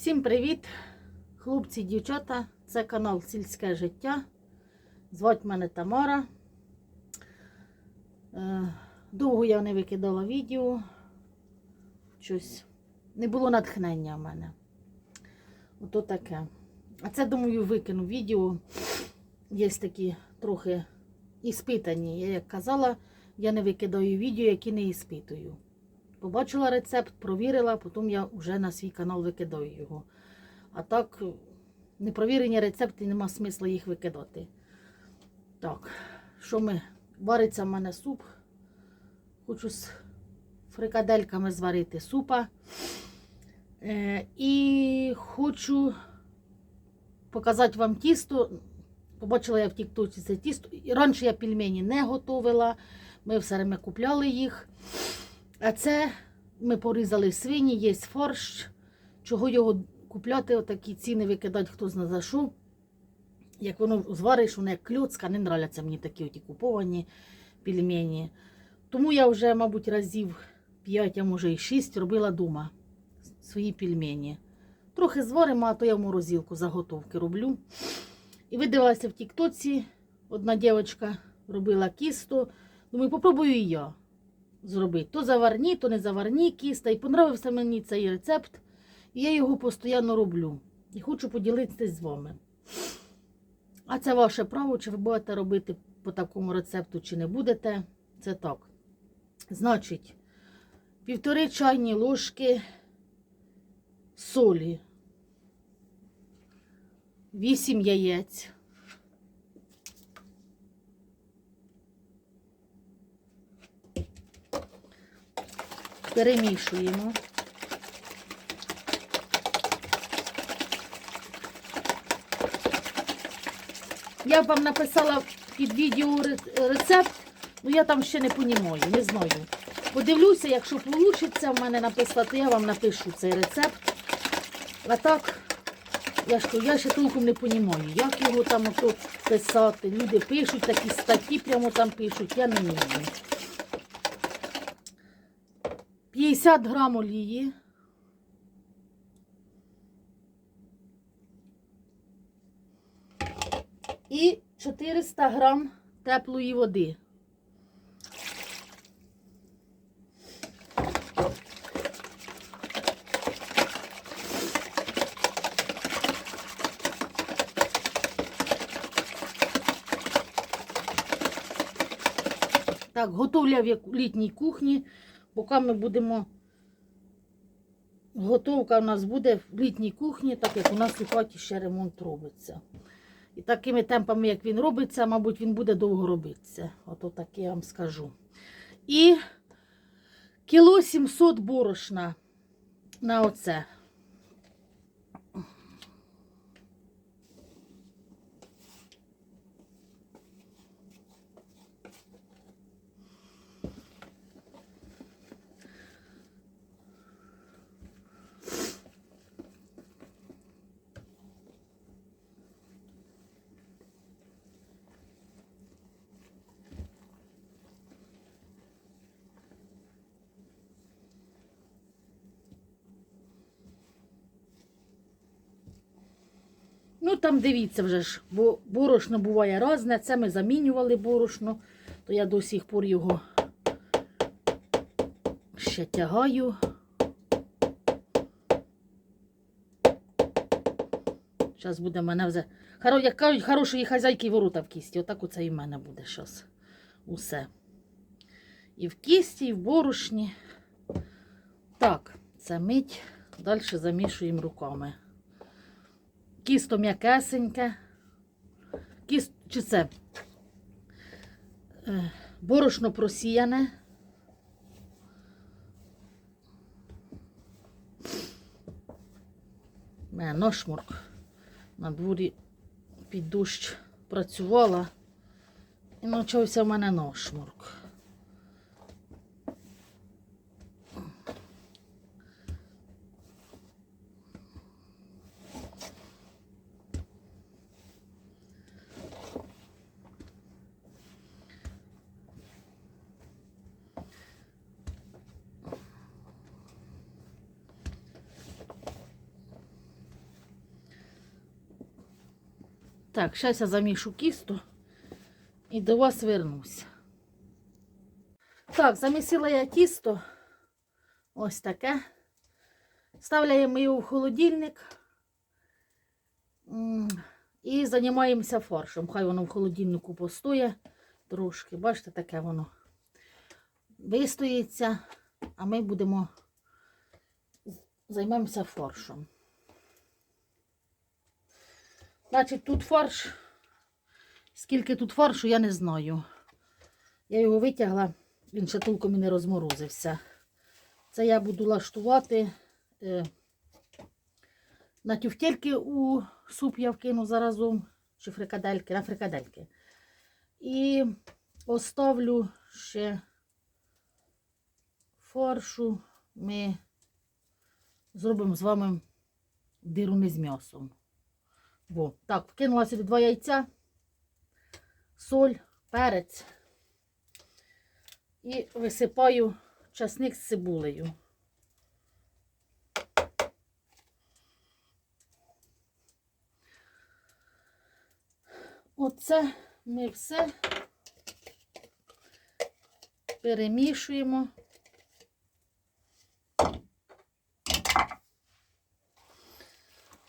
Всім привіт, хлопці, дівчата. Це канал Сільське життя. Звать мене Тамара. Е, Довго я не викидала відео. Щось не було натхнення в мене. Ото таке. А це, думаю, викину відео. Є такі трохи іспитані. Я як казала, я не викидаю відео, які не іспитую. Побачила рецепт, провірила, потім я вже на свій канал викидаю його. А так, непровірені рецепти, нема смисла їх викидати. Так, що ми? Вариться в мене суп. Хочу з фрикадельками зварити супа. Е, і хочу показати вам тісто. Побачила я в Тіктоці це тісто. Раніше я пельмені не готувала. Ми все время купляли їх. А це ми порізали свині, є фарш. Чого його купляти, отакі ціни викидати, хто зна за що. Як воно звариш, воно як кльоцка, не нравляться мені такі оті куповані пельмені. Тому я вже, мабуть, разів 5, а може і 6 робила вдома свої пельмені. Трохи зваримо, а то я в морозилку заготовки роблю. І видивилася в Тіктоці, одна дівчинка робила кісто. Думаю, попробую і я зробити. То заварні, то не заварні кіста. І понравився мені цей рецепт. І я його постійно роблю. І хочу поділитися з вами. А це ваше право, чи ви будете робити по такому рецепту, чи не будете. Це так. Значить, півтори чайні ложки солі, 8 яєць. Перемішуємо. Я вам написала під відео рецепт, ну я там ще не понімаю, не знаю. Подивлюся, якщо вийде в мене написати, я вам напишу цей рецепт. А так, я ж, я ще толком не понімаю, як його там писати. Люди пишуть, такі статті прямо там пишуть, я не вмію. 50 грам олії. І 400 грам теплої води. Так, готовлю в літній кухні. Поки ми будемо. Готовка у нас буде в літній кухні, так як у нас у хаті ще ремонт робиться. І такими темпами, як він робиться, мабуть, він буде довго робитися. Ото так я вам скажу. І кіло 700 борошна на оце. Там дивіться вже ж, бо борошно буває різне. Це ми замінювали борошно, то я до сих пор його ще тягаю. Зараз буде в мене вже. Як кажуть, хорошої хазяйки ворота в кісті. Отак оце і в мене буде зараз. Усе. І в кісті, і в борошні. Так, це мить. Далі замішуємо руками. Кісто м'якесеньке. Кіст, чи це е, борошно просіяне. Мене ношмурк на дворі під дощ працювала. І почався в мене ношмурк. Так, зараз я замішу кісту і до вас вернусь. Так, замісила я тісто. Ось таке. Ставляємо його в холодильник. І займаємося фаршем. Хай воно в холодильнику постоє трошки. Бачите, таке воно вистоїться, а ми будемо займемося фаршем. Значить, тут фарш. Скільки тут фаршу, я не знаю. Я його витягла, він ще толком і не розморозився. Це я буду лаштувати. Е, на тюфтельки у суп я вкину заразом, чи фрикадельки, на фрикадельки. І оставлю ще фаршу. Ми зробимо з вами дируни з м'ясом. Во. Так, вкинула сюди два яйця, соль, перець. І висипаю часник з цибулею. Оце ми все перемішуємо.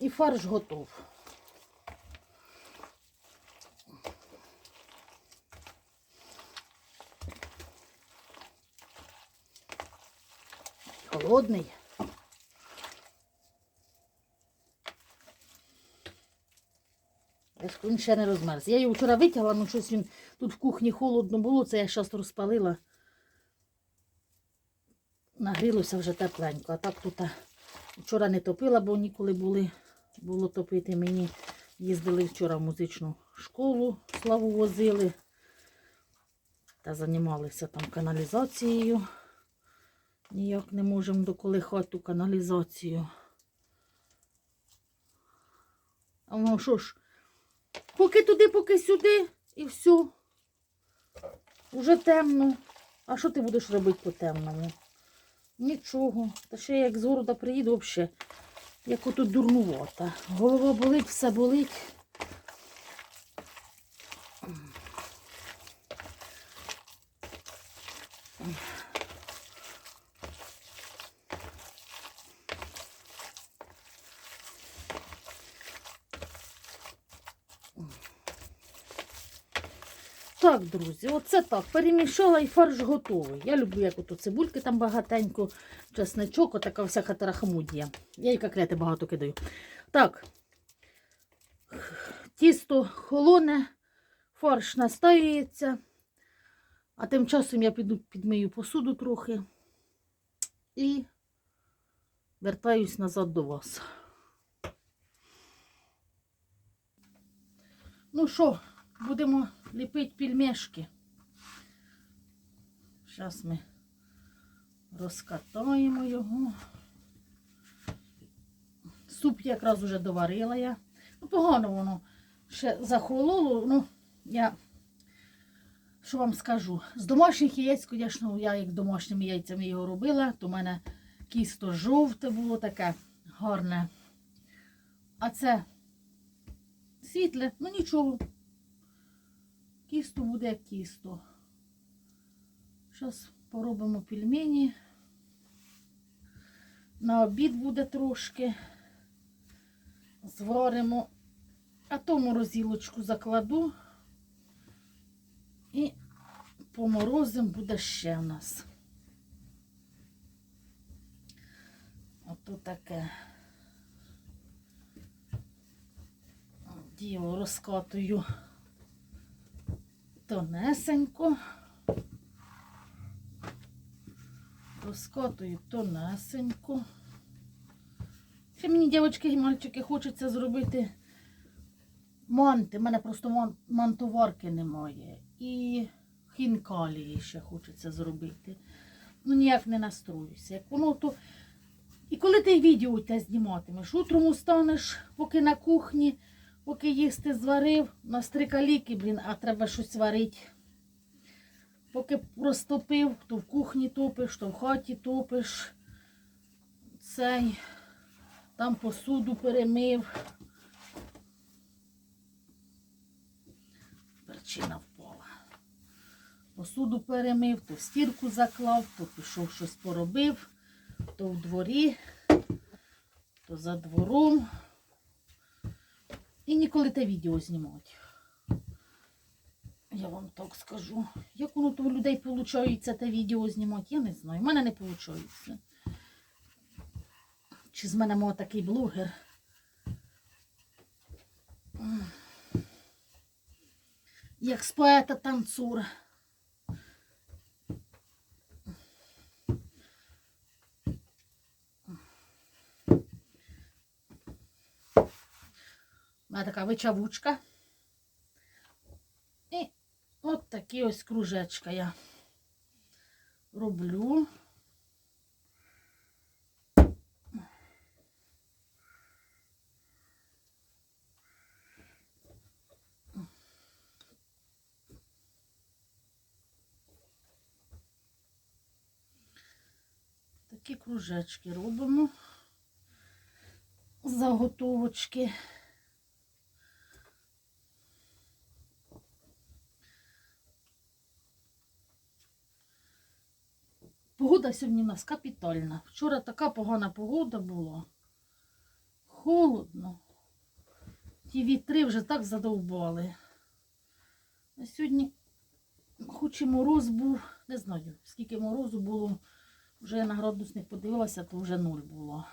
І фарш готов. Кажу, Він ще не розмерз. Я його вчора витягла, ну щось він тут в кухні холодно було, це я зараз розпалила. Нагрілося вже тепленько. А так тут вчора не топила, бо ніколи були, було топити мені. Їздили вчора в музичну школу, славу возили та займалися там каналізацією. Ніяк не можемо доколихати каналізацію. А воно що ж, поки туди, поки сюди, і все. Уже темно. А що ти будеш робити по темному? Нічого. Та ще як з города приїду, взагалі, як ото дурнувата. Голова болить, все болить. Так, друзі, оце так. Перемішала і фарш готовий. Я люблю, як ото цибульки там багатенько, чесничок, отака всяка тарахамудія. Я і коклети багато кидаю. Так, тісто холоне, фарш настаюється. А тим часом я піду підмию посуду трохи і вертаюсь назад до вас. Ну що, будемо ліпити пельмешки. Зараз ми розкатаємо його. Суп якраз уже доварила я. Ну, погано воно ще захололо. Ну, я що вам скажу? З домашніх яєць, звісно, я як домашніми яйцями його робила, то в мене кісто жовте було таке гарне. А це світле, ну нічого. Кісто буде кісто. Зараз поробимо пельмені. На обід буде трошки. Зваримо. А то морозилочку закладу. І поморозим буде ще в нас. Ото таке. Діло розкатую тонесенько. Розкатую тонесенько. Ще мені, дівчатки і мальчики, хочеться зробити манти. У мене просто мантоварки немає. І хінкалії ще хочеться зробити. Ну, ніяк не настроюся. Як воно то. І коли ти відео те зніматимеш, утром устанеш, поки на кухні, Поки їсти зварив, у нас три каліки, блін, а треба щось варити. Поки розтопив, то в кухні топиш, то в хаті топиш. Цей, там посуду перемив. Перчина впала. Посуду перемив, то стірку заклав, то пішов щось поробив, то в дворі, то за двором. І ніколи те відео знімати. Я вам так скажу. Як воно то у людей виходить те відео знімати, я не знаю. У мене не виходить. Чи з мене мов такий блогер? Як з поета танцур. Мене така вичавучка. І от такі ось кружечка я роблю. Такі кружечки робимо. Заготовочки. Погода сьогодні у нас капітальна. Вчора така погана погода була. Холодно. Ті вітри вже так задовбали. А сьогодні, хоч і мороз був, не знаю, скільки морозу було, вже я на градусник подивилася, то вже нуль було.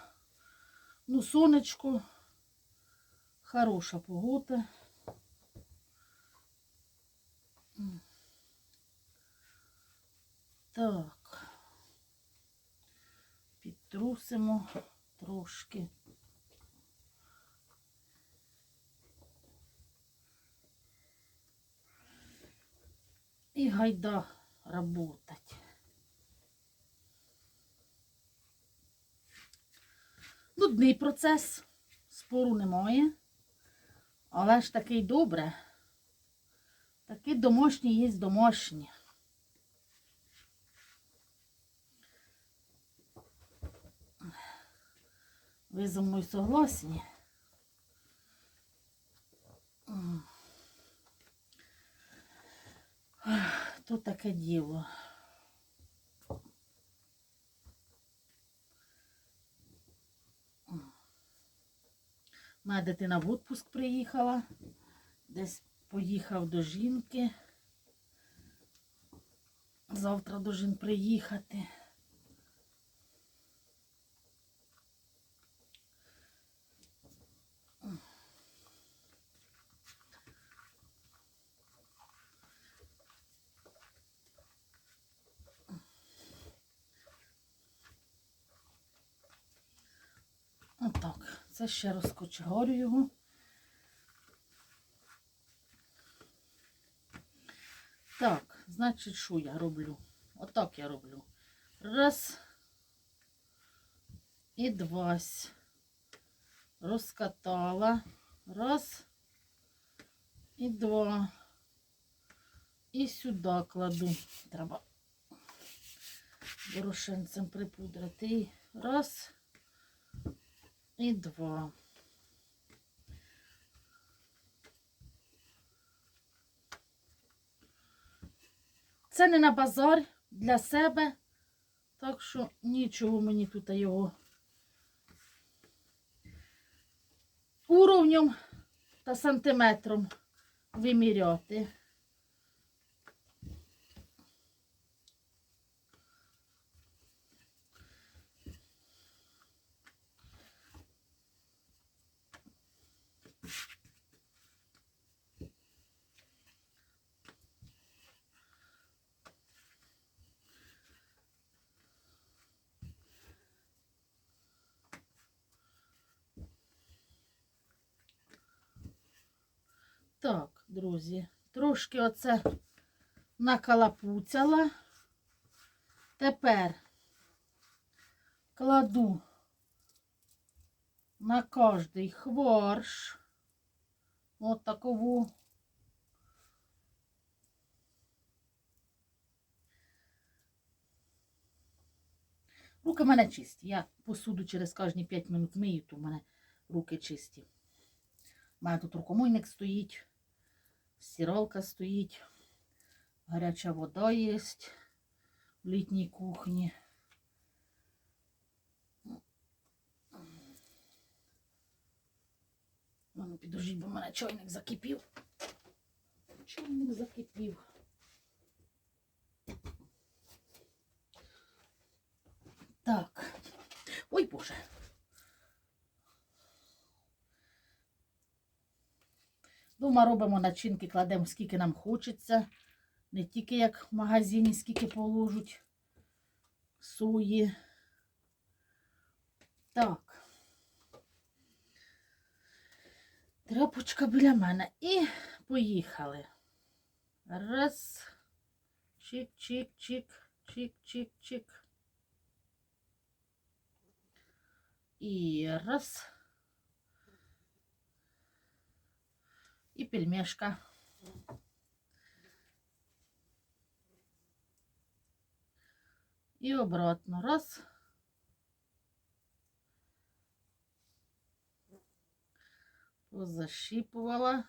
Ну, сонечко, хороша погода. Так. Підтрусимо трошки. І гайда работать. Нудний процес, спору немає. Але ж такий добре. Такий домашній є домашній. Ви зі мною согласні? То таке діло. Моя дитина в відпуск приїхала, десь поїхав до жінки. Завтра должен приїхати. Отак. Це ще розкочегарю його. Так, значить, що я роблю? Отак я роблю. Раз. І два. Розкатала. Раз. І два. І сюди кладу. Треба борошенцем припудрити. Раз. І два. Це не на базар для себе, так що нічого мені тут його уровнем та сантиметром виміряти. Так, друзі, трошки оце накалапуцяла. Тепер кладу на кожний хворш. От такову. Руки в мене чисті. Я посуду через кожні 5 минут мию, то в мене руки чисті. У мене тут рукомойник стоїть, стиралка стоїть. Гаряча вода є в літній кухні. Ну, підождіть, бо в мене чайник закипів. Чайник закипів. Так. Ой, Боже. Дома робимо начинки, кладемо скільки нам хочеться. Не тільки як в магазині, скільки положуть сої. Так. Тряпочка біля мене. І поїхали. Раз. Чик-чик-чик. Чик-чик-чик. І раз. І пельмешка. І обратно. Раз. Позащіпувала.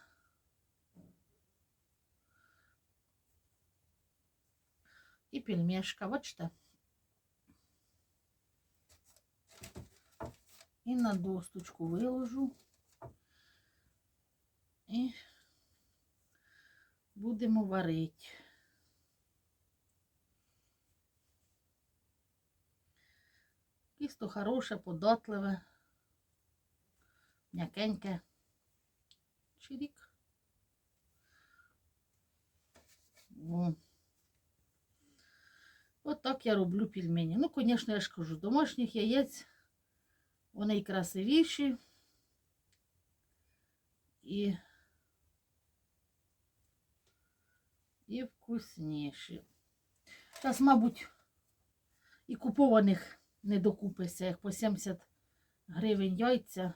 І пельмешка, бачите? І на досточку виложу. І будемо варити. Тісто хороше, податливе, м'якеньке. Чирік. О. От так я роблю пельмені. Ну, звісно, я ж кажу, домашніх яєць вони і красивіші. І, і вкусніші. Зараз, мабуть, і купованих не докупиться, як по 70 гривень яйця,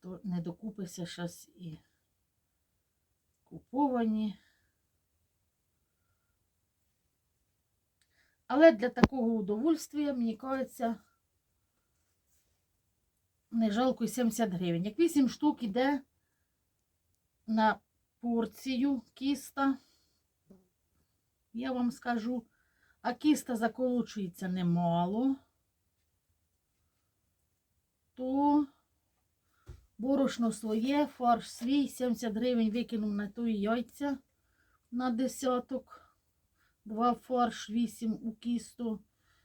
то не докупиться зараз і куповані. Але для такого удовольствия, мені кажеться, не жалко й 70 гривень. Як 8 штук іде на порцію кіста, я вам скажу, а кіста заколочується немало, то борошно своє, фарш свій, 70 гривень викинув на той яйця на десяток. Два фарш, 8 у кісту.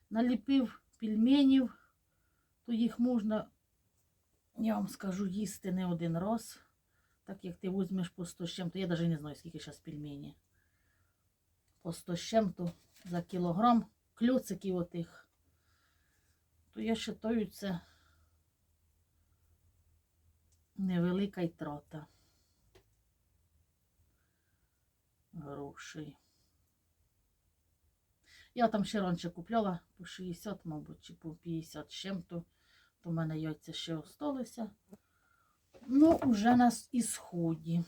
Наліпив пельменів, то їх можна, я вам скажу, їсти не один раз. Так як ти візьмеш по 100 з чим-то, я навіть не знаю, скільки зараз пельмені. По 100 з чим-то за кілограм кльоциків отих. То я вважаю, це невелика й трата грошей. Я там ще раніше купляла по 60, мабуть, чи по 50 з чим-то. То в мене яйця ще осталися. Ну, вже на ісході.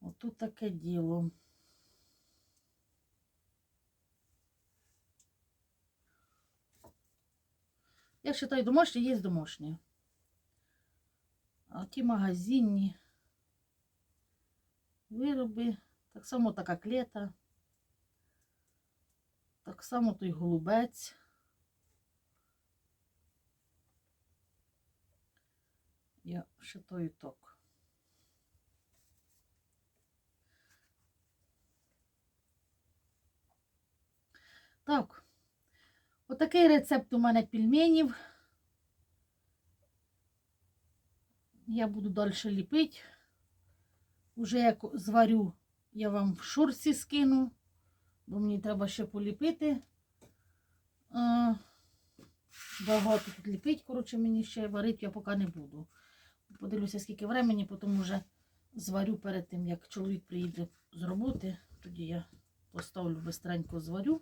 Отут таке діло. Я вважаю, домашні є домашні. А ті магазинні вироби, так само така клета, Так само той голубець. Я вважаю так. Так, отакий рецепт у мене пельменів. Я буду далі ліпити. Уже як зварю, я вам в шорсі скину, бо мені треба ще поліпити. Багато тут ліпити, коротше, мені ще варити я поки не буду. Подивлюся, скільки времени, потім вже зварю перед тим, як чоловік приїде з роботи. Тоді я поставлю бистренько зварю.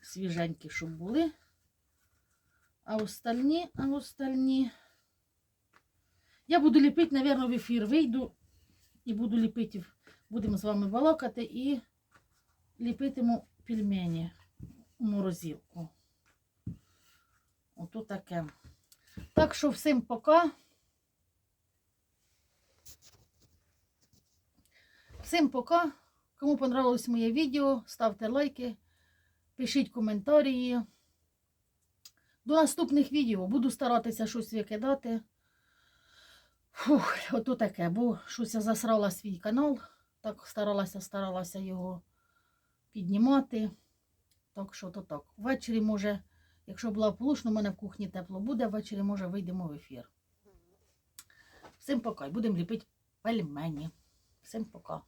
Свіженькі, щоб були. А остальні, а остальні. Я буду ліпити, мабуть, в ефір вийду і буду ліпити, будемо з вами балакати і ліпитиму пельмені у морозилку. Ото таке. Так що всім пока. Всім пока. Кому понравилось моє відео, ставте лайки, пишіть коментарі. До наступних відео буду старатися щось викидати. Фух, ото таке, бо щось я засрала свій канал. Так старалася, старалася його піднімати. Так що то так. Ввечері, може, якщо благополучно, у мене в кухні тепло буде, ввечері, може, вийдемо в ефір. Всім пока. і Будемо ліпити пельмені. Всім пока.